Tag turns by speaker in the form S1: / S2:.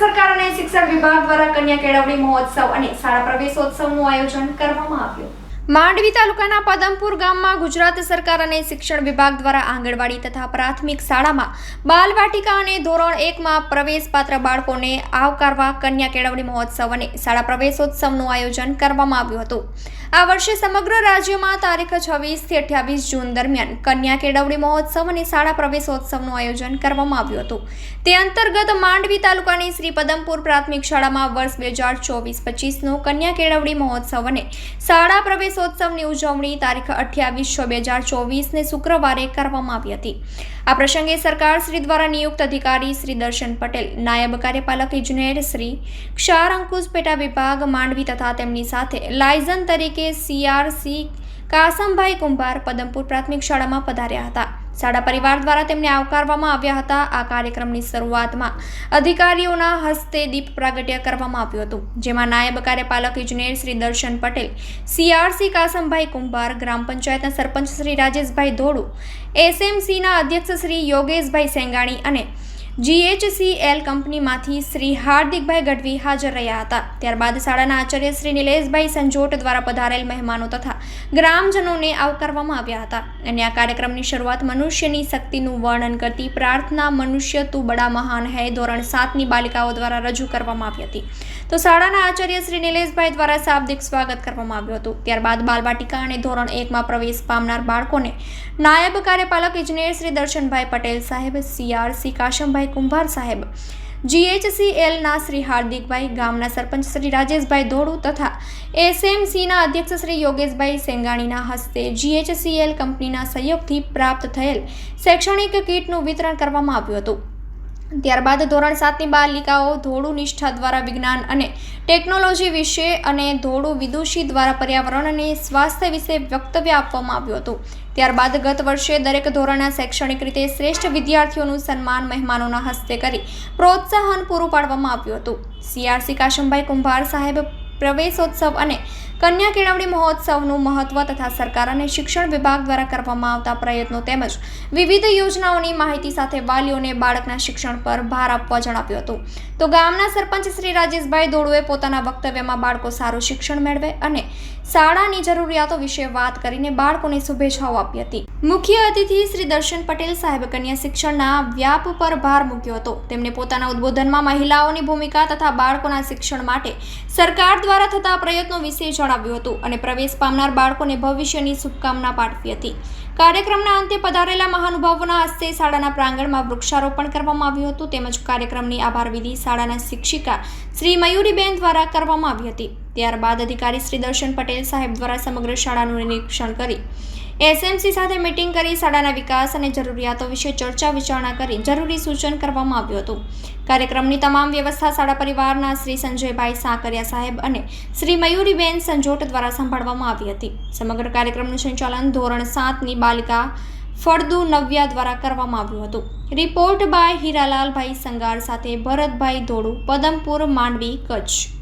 S1: સરકાર અને શિક્ષણ વિભાગ દ્વારા કન્યા કેળવણી મહોત્સવ અને શાળા પ્રવેશોત્સવનું આયોજન કરવામાં આવ્યું. માંડવી તાલુકાના પદમપુર ગામમાં ગુજરાત સરકાર અને શિક્ષણ વિભાગ દ્વારા આંગણવાડી તથા પ્રાથમિક શાળામાં બાલવાટિકા અને ધોરણ એકમાં પ્રવેશપાત્ર બાળકોને આવકારવા કન્યા કેળવણી મહોત્સવ અને શાળા પ્રવેશોત્સવનું આયોજન કરવામાં આવ્યું હતું. આ વર્ષે સમગ્ર રાજ્યમાં તારીખ છવ્વીસથી અઠ્યાવીસ જૂન દરમિયાન કન્યા કેળવણી મહોત્સવ અને શાળા પ્રવેશોત્સવનું આયોજન કરવામાં આવ્યું હતું. તે અંતર્ગત માંડવી તાલુકાની શ્રી પદમપુર પ્રાથમિક શાળામાં વર્ષ બે હજાર ચોવીસ પચીસનો કન્યા કેળવણી મહોત્સવ અને શાળા પ્રવેશોત્સવની ઉજવણી તારીખ અઠ્યાવીસ છ બે હજાર ચોવીસને શુક્રવારે કરવામાં આવી હતી. આ પ્રસંગે સરકાર શ્રી દ્વારા નિયુક્ત અધિકારી શ્રી દર્શન પટેલ, નાયબ કાર્યપાલક ઇજનેર શ્રી ક્ષાર અંકુશ પેટા વિભાગ માંડવી તથા તેમની સાથે લાયઝન તરીકે સીઆરસી કાસમભાઈ કુંભાર, પદમપુર પ્રાથમિક શાળામાં પધાર્યા હતા. શાળા પરિવાર દ્વારા તેમને આવકારવામાં આવ્યા હતા. આ કાર્યક્રમની શરૂઆતમાં અધિકારીઓના હસ્તે દીપ પ્રાગટ્ય કરવામાં આવ્યું હતું. જેમાં નાયબ કાર્યપાલક ઇજનેર શ્રી દર્શન પટેલ, સીઆરસી કાસમભાઈ કુંભાર, ગ્રામ પંચાયતના સરપંચ શ્રી રાજેશભાઈ ધોડુ એસએમસીના અધ્યક્ષ શ્રી યોગેશભાઈ સેંગાણી અને જીએચસીએલ કંપનીમાંથી શ્રી હાર્દિકભાઈ ગઢવી હાજર રહ્યા હતા. ત્યારબાદ શાળાના આચાર્ય શ્રી નિલેશભાઈ સંજોટ દ્વારા પધારેલ મહેમાનો તથા ગ્રામજનોને આવકારવામાં આવ્યા હતા. અને આ કાર્યક્રમની શરૂઆત મનુષ્યની શક્તિનું વર્ણન કરતી પ્રાર્થના મનુષ્ય તું બડા મહાન હૈ ધોરણ સાતની બાલિકાઓ દ્વારા રજૂ કરવામાં આવી હતી. તો શાળાના આચાર્ય શ્રી નિલેશભાઈ દ્વારા શાબ્દિક સ્વાગત કરવામાં આવ્યું હતું. ત્યારબાદ બાલવાટિકા અને ધોરણ એકમાં પ્રવેશ પામનાર બાળકોને નાયબ કાર્યપાલક ઇજનેર શ્રી દર્શનભાઈ પટેલ સાહેબ, સીઆરસી કાશમભાઈ કુંભાર સાહેબ, જીએચસીએલના શ્રી હાર્દિકભાઈ, ગામના સરપંચ શ્રી રાજેશભાઈ ધોળુ તથા એસએમસીના અધ્યક્ષ શ્રી યોગેશભાઈ સેંગાણીના હસ્તે જીએચસીએલ કંપનીના સહયોગથી પ્રાપ્ત થયેલ શૈક્ષણિક કીટનું વિતરણ કરવામાં આવ્યું હતું. ત્યારબાદ ધોરણ સાતની બાલિકાઓ ધોળુ નિષ્ઠા દ્વારા વિજ્ઞાન અને ટેકનોલોજી વિશે અને ધોળુ વિદુષી દ્વારા પર્યાવરણ અને સ્વાસ્થ્ય વિશે વક્તવ્ય આપવામાં આવ્યું હતું. ત્યારબાદ ગત વર્ષે દરેક ધોરણના શૈક્ષણિક રીતે શ્રેષ્ઠ વિદ્યાર્થીઓનું સન્માન મહેમાનોના હસ્તે કરી પ્રોત્સાહન પૂરું પાડવામાં આવ્યું હતું. સીઆરસી કાશમભાઈ કુંભાર સાહેબ પ્રવેશોત્સવ અને કન્યા કેળવણી મહોત્સવનું મહત્વ તથા સરકાર અને શિક્ષણ વિભાગ દ્વારા કરવામાં આવતા પ્રયત્નો તેમજ વિવિધ યોજનાઓની માહિતી સાથે વાલીઓને બાળકના શિક્ષણ પર ભાર આપવા જણાવ્યું હતું. તો ગામના સરપંચ શ્રી રાજેશભાઈ દોડુએ પોતાના વક્તવ્યમાં બાળકો સારું શિક્ષણ મેળવે અને શાળાની જરૂરિયાતો વિશે વાત કરીને બાળકોને શુભેચ્છાઓ આપી હતી. મુખ્ય અતિથિ શ્રી દર્શન પટેલ સાહેબ કન્યા શિક્ષણના વ્યાપ પર ભાર મૂક્યો હતો. તેમણે પોતાના ઉદ્બોધનમાં મહિલાઓની ભૂમિકા તથા બાળકોના શિક્ષણ માટે સરકાર દ્વારા થતા પ્રયત્નો વિશે જણાવ્યું હતું અને પ્રવેશ પામનાર બાળકોને ભવિષ્યની શુભકામના પાઠવી હતી. કાર્યક્રમના અંતે પધારેલા મહાનુભાવોના હસ્તે શાળાના પ્રાંગણમાં વૃક્ષારોપણ કરવામાં આવ્યું હતું. તેમજ કાર્યક્રમની આભાર વિધિ શાળાના શિક્ષિકા શ્રી મયુરીબેન દ્વારા કરવામાં આવી હતી. ત્યારબાદ અધિકારી શ્રી દર્શન પટેલ સાહેબ દ્વારા સમગ્ર શાળાનું નિરીક્ષણ કરી એસએમસી સાથે મિટિંગ કરી શાળાના વિકાસ અને જરૂરિયાતો વિશે ચર્ચા વિચારણા કરી જરૂરી સૂચન કરવામાં આવ્યું હતું. કાર્યક્રમની તમામ વ્યવસ્થા શાળા પરિવારના શ્રી સંજયભાઈ સાંકરિયા સાહેબ અને શ્રી મયુરીબેન સંજોટ દ્વારા સંભાળવામાં આવી હતી. સમગ્ર કાર્યક્રમનું સંચાલન ધોરણ સાતની બાલિકા ફળદુ નવ્યા દ્વારા કરવામાં આવ્યું હતું. રિપોર્ટ બાય હીરાલાલભાઈ સંગાર સાથે ભરતભાઈ ધોળુ, પદમપુર, માંડવી, કચ્છ.